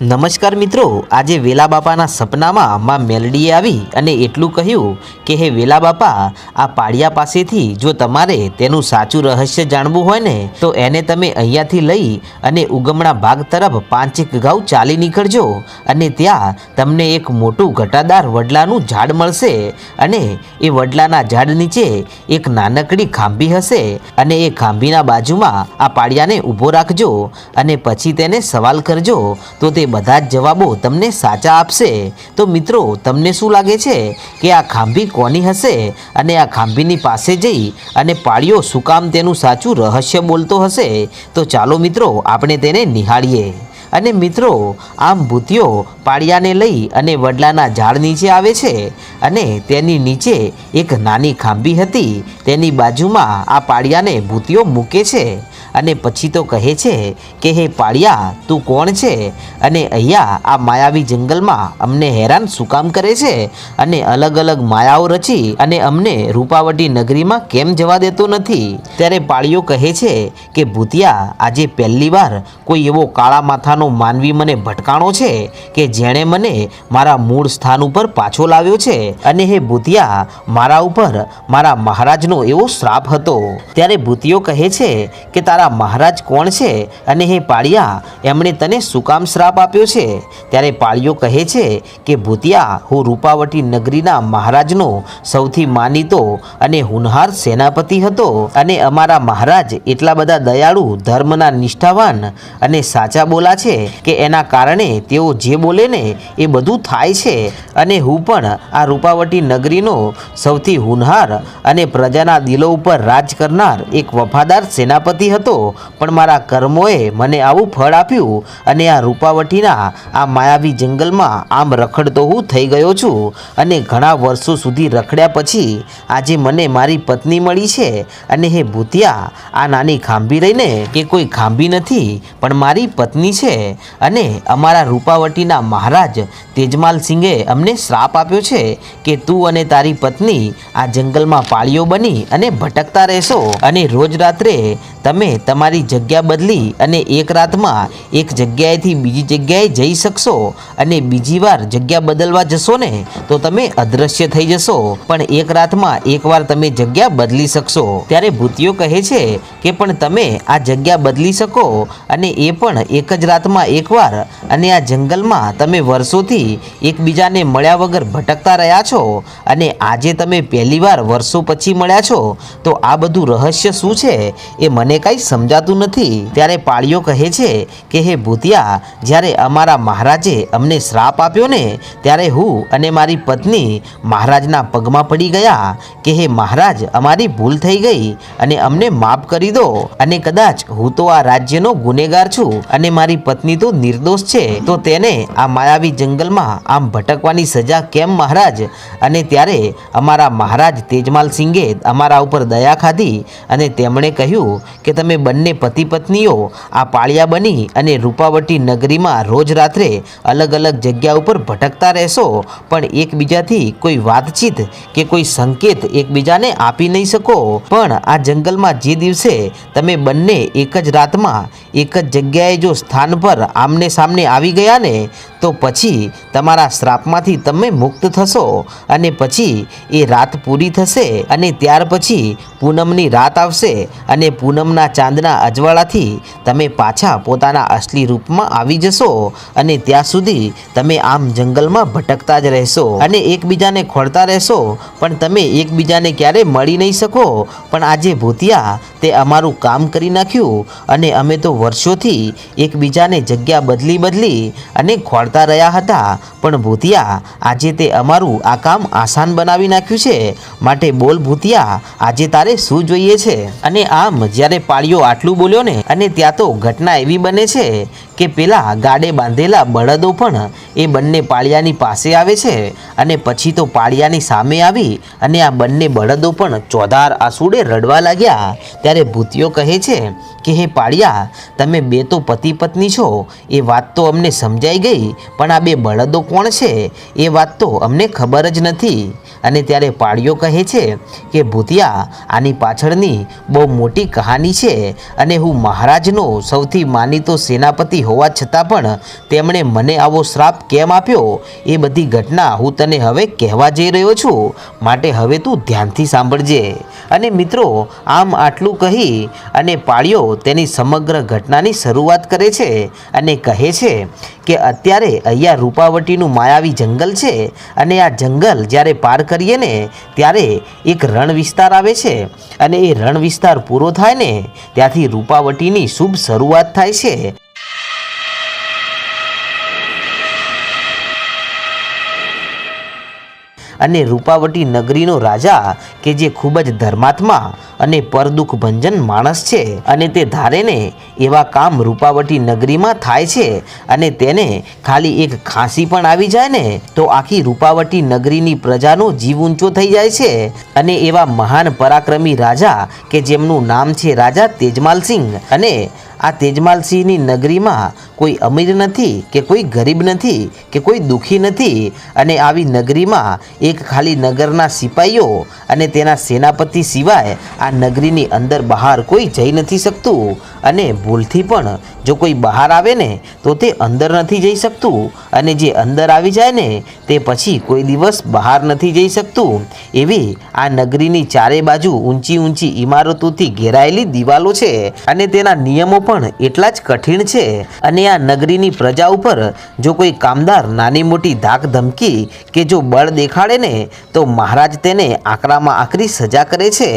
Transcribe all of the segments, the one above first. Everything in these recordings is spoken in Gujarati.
નમસ્કાર મિત્રો, આજે વેલા બાપાના સપનામાં માં મેલડીએ આવી અને એટલું કહ્યું કે, હે વેલા બાપા, આ પાડિયા પાસેથી જો તમારે તેનું સાચું રહસ્ય જાણવું હોય ને, તો એને તમે અહીંયાથી લઈ અને ઉગમણા ભાગ તરફ પાંચેક ગાઉ ચાલી નીકળજો અને ત્યાં તમને એક મોટું ઘટાદાર વડલાનું ઝાડ મળશે અને એ વડલાના ઝાડ નીચે એક નાનકડી ખાંભી હશે અને એ ખાંભીના બાજુમાં આ પાડિયાને ઊભો રાખજો અને પછી તેને સવાલ કરજો, તો તે બધા જ જવાબો તમને સાચા આપશે. તો મિત્રો, તમને શું લાગે છે કે આ ખાંભી કોની હશે અને આ ખાંભીની પાસે જઈ અને પાળિયો શું કામ તેનું સાચું રહસ્ય બોલતો હશે? તો ચાલો મિત્રો, આપણે તેને નિહાળીએ. અને મિત્રો, આમ ભૂતિયો પાળિયાને લઈ અને વડલાના ઝાડ નીચે આવે છે અને તેની નીચે એક નાની ખાંભી હતી. તેની બાજુમાં આ પાળિયાને ભૂતિયો મૂકે છે. અને પછી તો કહે છે કે, હે પાળિયા, તું કોણ છે? અને અહીંયા આ માયાવી જંગલમાં અમને હેરાન શું કામ કરે છે? અને અલગ અલગ માયાઓ રચી અને અમને રૂપાવટી નગરીમાં કેમ જવા દેતો નથી? ત્યારે પાળિયો કહે છે કે, ભૂતિયા, આજે પહેલી વાર કોઈ એવો કાળા માથાનો માનવી મને ભટકાણો છે કે જેણે મને મારા મૂળ સ્થાન ઉપર પાછો લાવ્યો છે. અને હે ભૂતિયા, મારા ઉપર મારા મહારાજનો એવો શ્રાપ હતો. ત્યારે ભૂતિયો કહે છે કે, તારા મહારાજ કોણ છે અને હે પાળિયા, એમણે તને શું શ્રાપ આપ્યો છે? ત્યારે પાળિયો કહે છે કે, ભૂતિયા, હું રૂપાવટી નગરીના મહારાજનો સૌથી માનીતો અને હુનહાર સેનાપતિ હતો અને અમારા મહારાજ એટલા બધા દયાળુ, ધર્મના નિષ્ઠાવાન અને સાચા બોલા છે કે એના કારણે તેઓ જે બોલે ને એ બધું થાય છે. અને હું પણ આ રૂપાવટી નગરીનો સૌથી હુનહાર અને પ્રજાના દિલો ઉપર રાજ કરનાર એક વફાદાર સેનાપતિ હતો. પણ મારા કર્મોએ મને આવું ફળ આપ્યું અને આ રૂપાવટીના, આ માયાવી જંગલમાં આમ રખડતો હું થઈ ગયો છું. અને ઘણા વર્ષો સુધી રખડ્યા પછી આજે મને મારી પત્ની મળી છે. અને હે ભૂતિયા, આ નાની ખાંભી રહીને, કે કોઈ ખાંભી નથી, પણ મારી પત્ની છે. અને અમારા રૂપાવટીના મહારાજ તેજમાલ સિંઘે અમને શ્રાપ આપ્યો છે કે તું અને તારી પત્ની આ જંગલમાં પાળીઓ બની અને ભટકતા રહેશો. અને રોજ રાત્રે તમે તમારી જગ્યા બદલી અને એક રાતમાં એક જગ્યાએથી બીજી જગ્યાએ જઈ શકશો અને બીજી વાર જગ્યા બદલવા જશો ને, તો તમે અદૃશ્ય થઈ જશો. પણ એક રાતમાં એકવાર તમે જગ્યા બદલી શકશો. ત્યારે ભૂતિયો કહે છે કે પણ તમે આ જગ્યા બદલી શકો અને એ પણ એક જ રાતમાં એકવાર અને આ જંગલમાં તમે વર્ષોથી એકબીજાને મળ્યા વગર ભટકતા રહ્યા છો અને આજે તમે પહેલીવાર વર્ષો પછી મળ્યા છો, તો આ બધું રહસ્ય શું છે? એ મને કાંઈ સમજાતું નથી. ત્યારે પાળીઓ કહે છે કે, હે ભૂતિયા, જ્યારે અમારા મહારાજે અમને શ્રાપ આપ્યો ને, ત્યારે હું અને મારી પત્ની મહારાજના પગમાં પડી ગયા કે, હે મહારાજ, અમારી ભૂલ થઈ ગઈ અને અમને માફ કરી દો. અને કદાચ હું તો આ રાજ્યનો ગુનેગાર છું અને મારી પત્ની તો નિર્દોષ છે. તો તેને આ માયાવી જંગલમાં આમ ભટકવાની સજા કેમ મહારાજ? અને ત્યારે અમારા મહારાજ તેજમાલ સિંઘે અમારા ઉપર દયા ખાધી અને તેમણે કહ્યું કે તમે બંને પતિ પત્નીઓ આ પાળિયા બની અને રૂપાવટી નગરીમાં રોજ રાત્રે અલગ અલગ જગ્યા ઉપર ભટકતા રહેશો, પણ એકબીજાથી કોઈ વાતચીત કે કોઈ સંકેત એકબીજાને આપી નહીં શકો. પણ આ જંગલમાં જે દિવસે તમે બંને એક જ રાતમાં એક જ જગ્યાએ જો સ્થાન પર આમને સામને આવી ગયા ને તો પછી તમારા શ્રાપમાંથી તમે મુક્ત થશો અને પછી એ રાત પૂરી થશે અને ત્યાર પછી પૂનમની રાત આવશે અને પૂનમના ચાંદના અજવાળાથી તમે પાછા પોતાના અસલી રૂપમાં આવી જશો અને ત્યાં સુધી તમે આમ જંગલમાં ભટકતા જ રહેશો અને એકબીજાને ખોળતા રહેશો. પણ તમે એકબીજાને ક્યારે મળી નહીં શકો. પણ આજે ભૂતિયા તે અમારું કામ કરી નાખ્યું અને અમે તો વર્ષોથી એકબીજાને જગ્યા બદલી બદલી અને ખોળતા રહ્યા હતા. પણ ભૂતિયા આજે તે અમારું આ કામ આસાન બનાવી નાખ્યું છે. માટે બોલ ભૂતિયા, આજે તારે શું જોઈએ છે? અને આમ જ્યારે પાળીઓ આટલું બોલ્યો ને, અને ત્યાં તો ઘટના એવી બને છે કે પેલા ગાડે બાંધેલા બળદો પણ એ બંને પાળિયાની પાસે આવે છે અને પછી તો પાળિયાની સામે આવી અને આ બંને બળદો પણ ચોધાર આસુડે રડવા લાગ્યા. ત્યારે ભૂતિયો કહે છે કે, હે પાળિયા, તમે બે તો પતિ પત્ની છો. એ વાત તો અમને સમજાઈ ગઈ, પણ આ બે બળદો કોણ છે? એ વાત તો અમને ખબર જ નથી. અને ત્યારે પાળીઓ કહે છે કે, ભૂતિયા, આની પાછળની બહુ મોટી કહાની છે અને હું મહારાજનો સૌથી માનીતો સેનાપતિ હોવા છતાં પણ તેમણે મને આવો શ્રાપ કેમ આપ્યો? એ બધી ઘટના હું તને હવે કહેવા જઈ રહ્યો છું. માટે હવે તું ધ્યાનથી સાંભળજે. અને મિત્રો, આમ આટલું કહી અને પાળિયો તેની સમગ્ર ઘટનાની શરૂઆત કરે છે અને કહે છે કે, અત્યારે અહીંયા રૂપાવટીનું માયાવી જંગલ છે અને આ જંગલ જ્યારે પાર કરીએ ને, ત્યારે એક રણ વિસ્તાર આવે છે અને એ રણ વિસ્તાર પૂરો થાય ને, ત્યાંથી રૂપાવટીની શુભ શરૂઆત થાય છે. અને રૂપાવટી નગરીનો રાજા, કે જે ખૂબ જ ધર્માત્મા અને પરદુખ ભંજન માણસ છે, અને તે ધારેને એવા કામ રૂપાવટી નગરીમાં થાય છે, અને તેને ખાલી એક ખાંસી પણ આવી જાય ને, તો આખી રૂપાવટી નગરીની પ્રજાનો જીવ ઊંચો થઈ જાય છે, અને એવા મહાન પરાક્રમી રાજા, કે જેમનું નામ છે રાજા તેજમાલસિંહ અને આ તેજમાલસિંહની નગરીમાં કોઈ અમીર નથી કે કોઈ ગરીબ નથી કે કોઈ દુઃખી નથી અને આવી નગરીમાં એક ખાલી નગરના સિપાહીઓ અને તેના સેનાપતિ સિવાય આ નગરીની અંદર બહાર કોઈ જઈ નથી શકતું અને ભૂલથી પણ જો કોઈ બહાર આવે ને તો તે અંદર નથી જઈ શકતું અને જે અંદર આવી જાય ને તે પછી કોઈ દિવસ બહાર નથી જઈ શકતું. એવી આ નગરીની ચારે બાજુ ઊંચી ઊંચી ઇમારતોથી ઘેરાયેલી દિવાલો છે અને તેના નિયમો પણ એટલા જ કઠિન છે. અને આ નગરીની પ્રજા ઉપર જો કોઈ કામદાર નાની મોટી ધાક ધમકી કે જો બળ દેખાડે ને, તો મહારાજ તેને આકરામાં આકરી સજા કરે છે.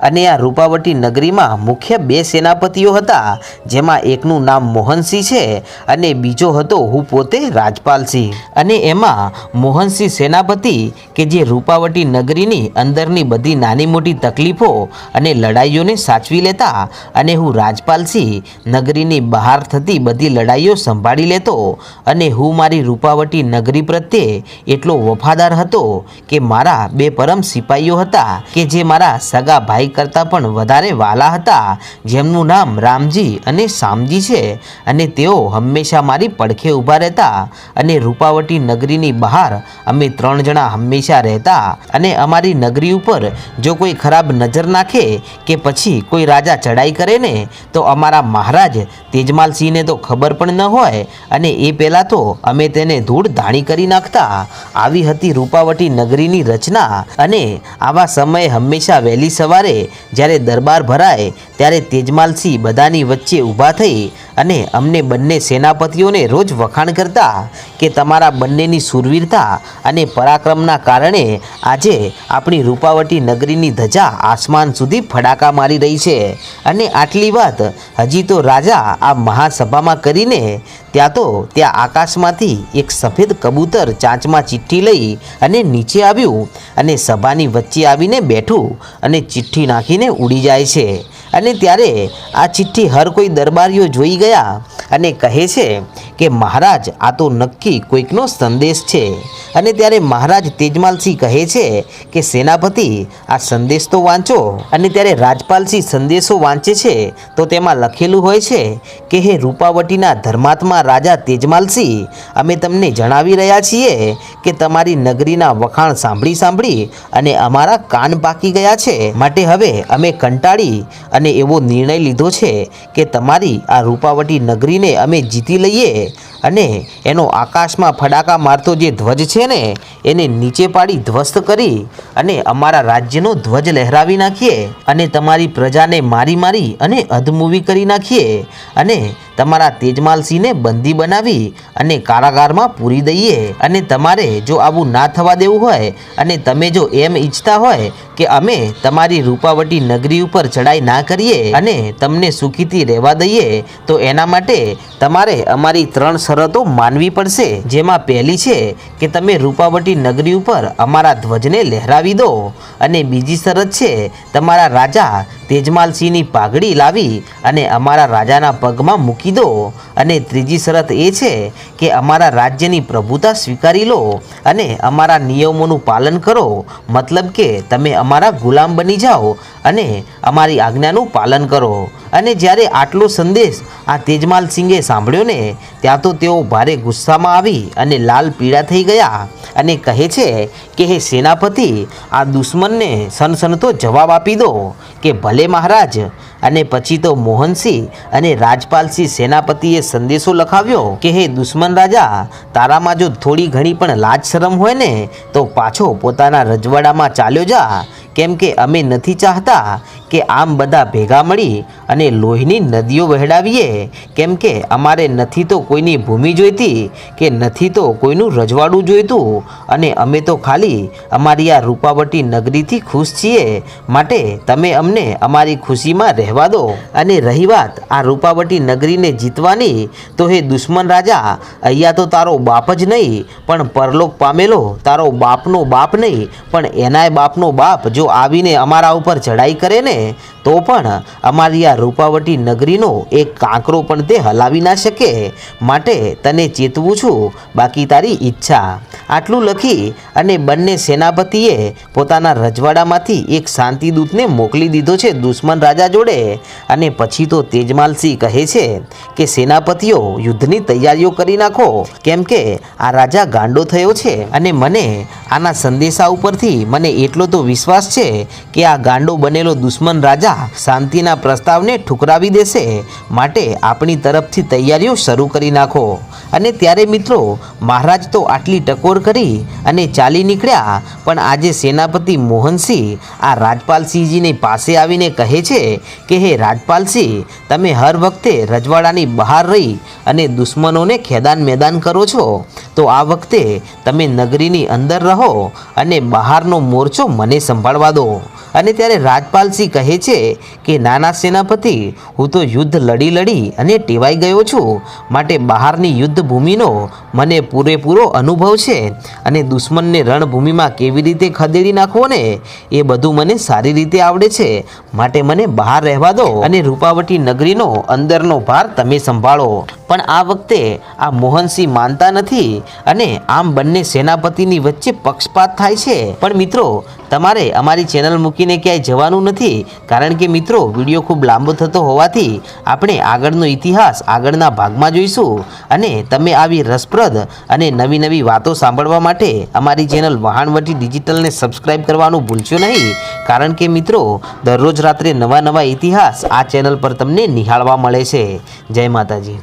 અને આ રૂપાવટી નગરીમાં મુખ્ય બે સેનાપતિઓ હતા, જેમાં એકનું નામ મોહનસિંહ છે અને બીજો હતો હું પોતે રાજપાલસિંહ. અને એમાં મોહનસિંહ સેનાપતિ કે જે રૂપાવટી નગરીની અંદરની બધી નાની મોટી તકલીફો અને લડાઈઓને સાચવી લેતા અને હું રાજપાલસિંહ નગરીની બહાર થતી બધી લડાઈઓ સંભાળી લેતો અને હું મારી રૂપાવટી નગરી પ્રત્યે એટલો વફાદાર હતો કે મારા બે પરમ સિપાહીઓ હતા કે જે મારા સગા ભાઈ કરતાં પણ વધારે વાલા હતા, જેમનું નામ રામજી અને શામજી છે અને તેઓ હંમેશા મારી પડખે ઊભા રહેતા અને રૂપાવટી નગરીની બહાર અમે ત્રણ જણા હંમેશા રહેતા અને અમારી નગરી ઉપર જો કોઈ ખરાબ નજર નાખે કે પછી કોઈ રાજા ચડાઈ કરે ને, તો અમારા મહારાજ તેજમાલસિંહને તો ખબર પણ ન હોય અને એ પહેલાં તો અમે તેને ધૂળ ધાણી કરી નાખતા આવી હતી રૂપાવટી નગરીની રચના અને આવા સમયે હંમેશા વહેલી સવારે જ્યારે દરબાર ભરાય ત્યારે તેજમાલસિંહ બધાની વચ્ચે ઊભા થઈ અને અમને બંને સેનાપતિઓને રોજ વખાણ કરતા કે તમારા બંનેની સુરવીરતા અને પરાક્રમના કારણે આજે આપણી રૂપાવટી નગરીની ધજા આસમાન સુધી ફડાકા મારી રહી છે. અને આટલી વાત હજી તો રાજા આ મહાસભામાં કરીને ત્યાં તો ત્યાં આકાશમાંથી એક સફેદ કબૂતર ચાંચમાં ચિઠ્ઠી લઈ અને નીચે આવ્યું અને સભાની વચ્ચે આવીને બેઠું અને ચિઠ્ઠી નાખીને ઉડી જાય છે. અને ત્યારે આ ચિઠ્ઠી હર કોઈ દરબારીઓ જોઈ ગયા અને કહે છે કે મહારાજ, આ તો નક્કી કોઈકનો સંદેશ છે. અને ત્યારે મહારાજ તેજમાલસિંહ કહે છે કે, સેનાપતિ, આ સંદેશ તો વાંચો. અને ત્યારે રાજપાલસિંહ સંદેશો વાંચે છે. તો તેમાં લખેલું હોય છે કે, હે રૂપાવટીના ધર્માત્મા રાજા તેજમાલસિંહ, અમે તમને જણાવી રહ્યા છીએ કે તમારી નગરીના વખાણ સાંભળી સાંભળી અને અમારા કાન પાકી ગયા છે. માટે હવે અમે કંટાળી અને એવો નિર્ણય લીધો છે કે, તમારી આ રૂપાવટી નગરીને અમે જીતી લઈએ અને એનો આકાશમાં ફડાકા મારતો જે ધ્વજ છે ને, એને નીચે પાડી ધ્વસ્ત કરી અને અમારા રાજ્યનો ધ્વજ લહેરાવી નાખીએ અને તમારી પ્રજાને મારી મારી અને અધમૂવી કરી નાખીએ અને તમારા તેજમાલસિંહને બંદી બનાવી અને કારાગારમાં પૂરી દઈએ અને તમારે જો આવું ના થવા દેવું હોય અને તમે જો એમ ઈચ્છતા હોય કે અમે તમારી રૂપાવટી નગરી ઉપર ચડાઈ ના કરીએ અને તમને સુખીથી રહેવા દઈએ, તો એના માટે તમારે અમારી ત્રણ શરતો માનવી પડશે. જેમાં પહેલી છે કે તમે રૂપાવટી નગરી ઉપર અમારા ધ્વજને લહેરાવી દો અને બીજી શરત છે, તમારા રાજા તેજમાલસિંહની પાઘડી લાવી અને અમારા રાજાના પગમાં મૂકી દો. અને ત્રીજી શરત એ છે કે અમારા રાજ્યની પ્રભુતા સ્વીકારી લો અને અમારા નિયમોનું પાલન કરો. મતલબ કે તમે અમારા ગુલામ બની જાઓ અને અમારી આજ્ઞાનું પાલન કરો. અને જ્યારે આટલો સંદેશ આ તેજમાલ સિંઘે સાંભળ્યો ને, ત્યાં તો તેઓ ભારે ગુસ્સામાં આવી અને લાલ પીળા થઈ ગયા અને કહે છે કે, હે સેનાપતિ, આ દુશ્મનને સનસનતો જવાબ આપી દો કે ભલે મહારાજ. અને પછી તો મોહનસિંહ અને રાજપાલસિંહ સેનાપતિએ સંદેશો લખાવ્યો કે, હે દુશ્મન રાજા, તારામાં જો થોડી ઘણી પણ લાજ શરમ હોય ને, તો પાછો પોતાના રજવાડામાં ચાલ્યો જા કેમ કે અમે નથી ચાહતા કે આમ બધા ભેગા મળી અને લોહીની નદીઓ વહેડાવીએ. કેમ કે અમારે નથી તો કોઈની ભૂમિ જોઈતી કે નથી તો કોઈનું રજવાડું જોઈતું. અને અમે તો ખાલી અમારી આ રૂપાવટી નગરીથી ખુશ છીએ. માટે તમે અમને અમારી ખુશીમાં રહેવા દો. અને રહી વાત આ રૂપાવટી નગરીને જીતવાની, તો હે દુશ્મન રાજા, અહીંયા તો તારો બાપ જ નહીં, પણ પરલોક પામેલો, તારો બાપનો બાપ નહીં, પણ એનાય બાપનો બાપ જો આવીને અમારા ઉપર ચડાઈ કરે ને, તો પણ અમારી આ રૂપાવટી નગરીનો એક કાંકરો પણ તે હલાવી ના શકે. માટે તને ચેતવું છું, બાકી તારી ઈચ્છા. આટલું લખી અને બંને સેનાપતિએ પોતાના રજવાડામાંથી એક શાંતિદૂતને મોકલી દીધો છે દુશ્મન રાજા જોડે. અને પછી તો તેજમાલસિંહ કહે છે કે, સેનાપતિઓ, યુદ્ધની તૈયારીઓ કરી નાખો. કેમ કે આ રાજા ગાંડો થયો છે. અને મને આના સંદેશા ઉપરથી મને એટલો તો વિશ્વાસ છે કે આ ગાંડો બનેલો દુશ્મન રાજા શાંતિના પ્રસ્તાવને ઠુકરાવી દેશે. માટે આપણી તરફથી તૈયારીઓ શરૂ કરી નાખો. અને ત્યારે મિત્રો, મહારાજ તો આટલી ટકોર કરી અને ચાલી નીકળ્યા, પણ આજે સેનાપતિ મોહનસિંહ આ રાજપાલસિંહજીની પાસે આવીને કહે છે કે, હે રાજપાલસિંહ, તમે હર વખતે રજવાડાની બહાર રહી અને દુશ્મનોને ખેદાન મેદાન કરો છો. તો આ વખતે તમે નગરીની અંદર રહો અને બહારનો મોરચો મને સંભાળવા દો. અને ત્યારે રાજપાલસિંહ કહે છે કે, નાના સેનાપતિ, હું તો યુદ્ધ લડી લડી અને ટેવાઈ ગયો છું. માટે બહારની યુદ્ધ ભૂમિનો મને પૂરેપૂરો અનુભવ છે અને દુશ્મનને રણભૂમિમાં કેવી રીતે ખદેડી નાખવો ને એ બધું મને સારી રીતે આવડે છે. માટે મને બહાર રહેવા દો અને રૂપાવટી નગરીનો અંદરનો ભાર તમે સંભાળો. પણ આ વખતે આ મોહનસિંહ માનતા નથી અને આમ બંને સેનાપતિની વચ્ચે પક્ષપાત થાય છે. પણ મિત્રો તમારે અમારી ચેનલ મૂકીને ક્યાંય જવાનું નથી, કારણ કે મિત્રો, વીડિયો ખૂબ લાંબો થતો હોવાથી આપણે આગળનો ઇતિહાસ આગળના ભાગમાં જોઈશું અને તમે આવી રસપ્રદ અને નવી નવી વાતો સાંભળવા માટે અમારી ચેનલ વહાણવટી ડિજિટલને સબસ્ક્રાઇબ કરવાનું ભૂલશો નહીં, કારણ કે મિત્રો, દરરોજ રાત્રે નવા નવા ઇતિહાસ આ ચેનલ પર તમને નિહાળવા મળે છે. જય માતાજી.